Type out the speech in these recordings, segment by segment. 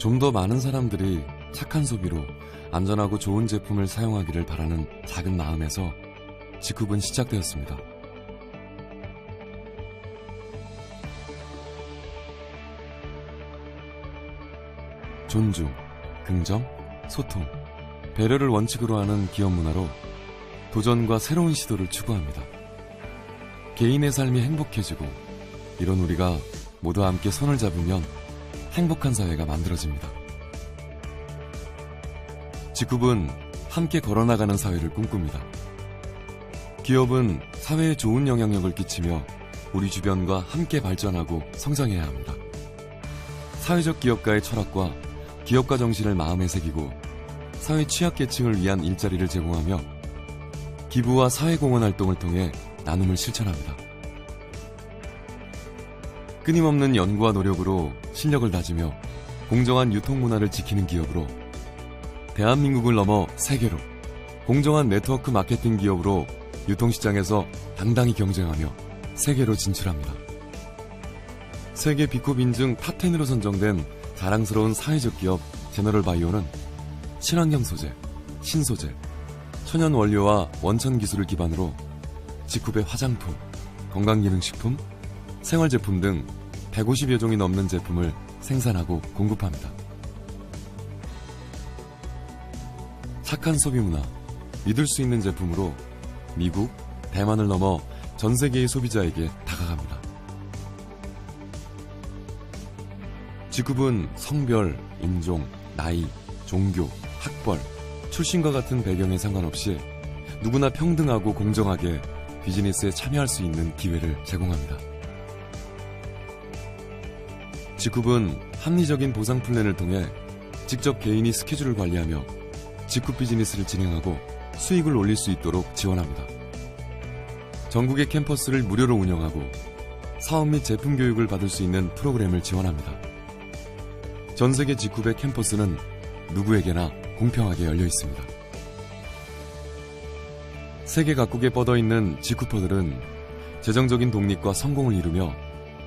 좀 더 많은 사람들이 착한 소비로 안전하고 좋은 제품을 사용하기를 바라는 작은 마음에서 직kup은 시작되었습니다. 존중, 긍정, 소통, 배려를 원칙으로 하는 기업 문화로 도전과 새로운 시도를 추구합니다. 개인의 삶이 행복해지고 이런 우리가 모두 함께 손을 잡으면 행복한 사회가 만들어집니다. 직kup은 함께 걸어나가는 사회를 꿈꿉니다. 기업은 사회에 좋은 영향력을 끼치며 우리 주변과 함께 발전하고 성장해야 합니다. 사회적 기업가의 철학과 기업가 정신을 마음에 새기고 사회 취약계층을 위한 일자리를 제공하며 기부와 사회공헌 활동을 통해 나눔을 실천합니다. 끊임없는 연구와 노력으로 실력을 다지며 공정한 유통 문화를 지키는 기업으로 대한민국을 넘어 세계로 공정한 네트워크 마케팅 기업으로 유통시장에서 당당히 경쟁하며 세계로 진출합니다. 세계 비컵 인증 탑10으로 선정된 자랑스러운 사회적 기업 제너럴 바이오는 친환경 소재, 신소재, 천연 원료와 원천 기술을 기반으로 직kup의 화장품, 건강기능식품, 생활제품 등 150여 종이 넘는 제품을 생산하고 공급합니다. 착한 소비 문화, 믿을 수 있는 제품으로 미국, 대만을 넘어 전 세계의 소비자에게 다가갑니다. 직kup은 성별, 인종, 나이, 종교, 학벌, 출신과 같은 배경에 상관없이 누구나 평등하고 공정하게 비즈니스에 참여할 수 있는 기회를 제공합니다. 직kup은 합리적인 보상 플랜을 통해 직접 개인이 스케줄을 관리하며 직kup 비즈니스를 진행하고 수익을 올릴 수 있도록 지원합니다. 전국의 캠퍼스를 무료로 운영하고 사업 및 제품 교육을 받을 수 있는 프로그램을 지원합니다. 전 세계 직kup의 캠퍼스는 누구에게나 공평하게 열려 있습니다. 세계 각국에 뻗어 있는 직쿠퍼들은 재정적인 독립과 성공을 이루며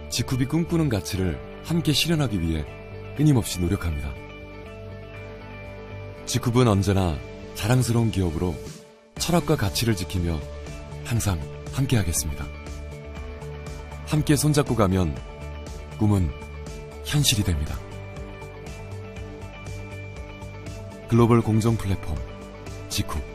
직kup이 꿈꾸는 가치를 함께 실현하기 위해 끊임없이 노력합니다. 직kup은 언제나 자랑스러운 기업으로 철학과 가치를 지키며 항상 함께하겠습니다. 함께 손잡고 가면 꿈은 현실이 됩니다. 글로벌 공정 플랫폼 직쿱